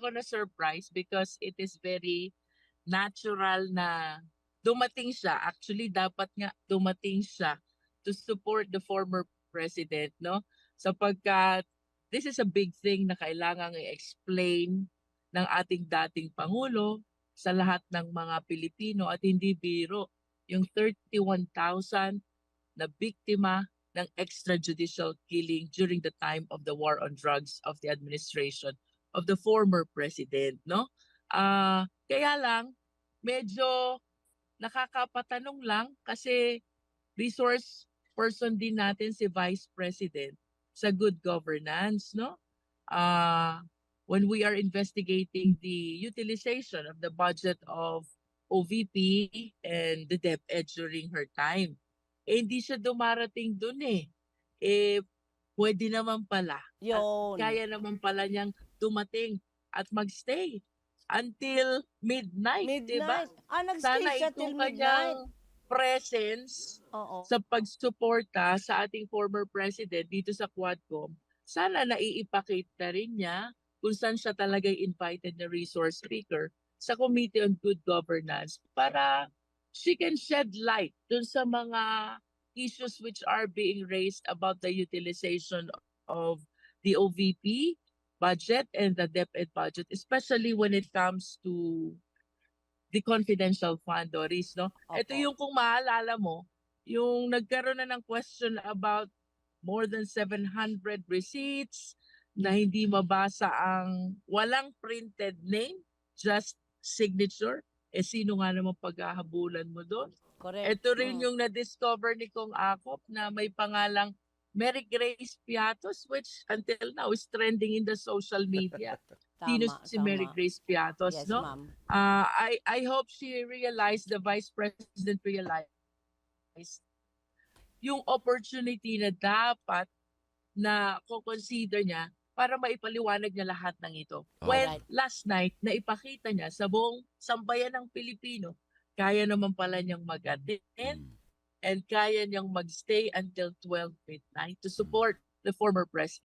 ako na surprise because it is very natural na dumating siya. Actually, dapat nga dumating siya to support the former president, no? Sapagkat this is a big thing na kailangang i-explain ng ating dating Pangulo sa lahat ng mga Pilipino at hindi biro yung 31,000 na biktima ng extrajudicial killing during the time of the war on drugs of the administration of the former president, no? Ah, kaya lang medyo nakakapatanong lang kasi resource person din natin si Vice President sa good governance, no? Ah, when we are investigating the utilization of the budget of OVP and the DepEd during her time. Eh, hindi siya dumarating dun eh. Eh, pwede naman pala. Yun. Kaya naman pala niyang dumating at magstay until midnight, di ba? Midnight. Ah, nag-stay Sana siya till midnight. presence Oo. sa pagsuporta sa ating former president dito sa Quadcom, sana naiipakita rin niya kung saan siya talaga invited na resource speaker sa Committee on Good Governance para she can shed light dun sa mga issues which are being raised about the utilization of the OVP budget and the DepEd budget, especially when it comes to the confidential fund, Doris, no? Ito Opo. yung kung maalala mo, yung nagkaroon na ng question about more than 700 receipts na hindi mabasa ang walang printed name, just signature. Eh sino nga naman paghahabulan mo doon? Correct. Ito rin yung na-discover ni Kong Akop na may pangalang Mary Grace Piatos which until now is trending in the social media. Tama, si Mary tama. Grace Piatos, Yes, no? ma'am. Uh, I I hope she realized, the Vice President realized yung opportunity na dapat na consider niya para maipaliwanag niya lahat ng ito. When Alright. last night, naipakita niya sa buong sambayan ng Pilipino, kaya naman pala niyang mag-attend Mm. And kaya niyang magstay until 12 midnight to support the former president.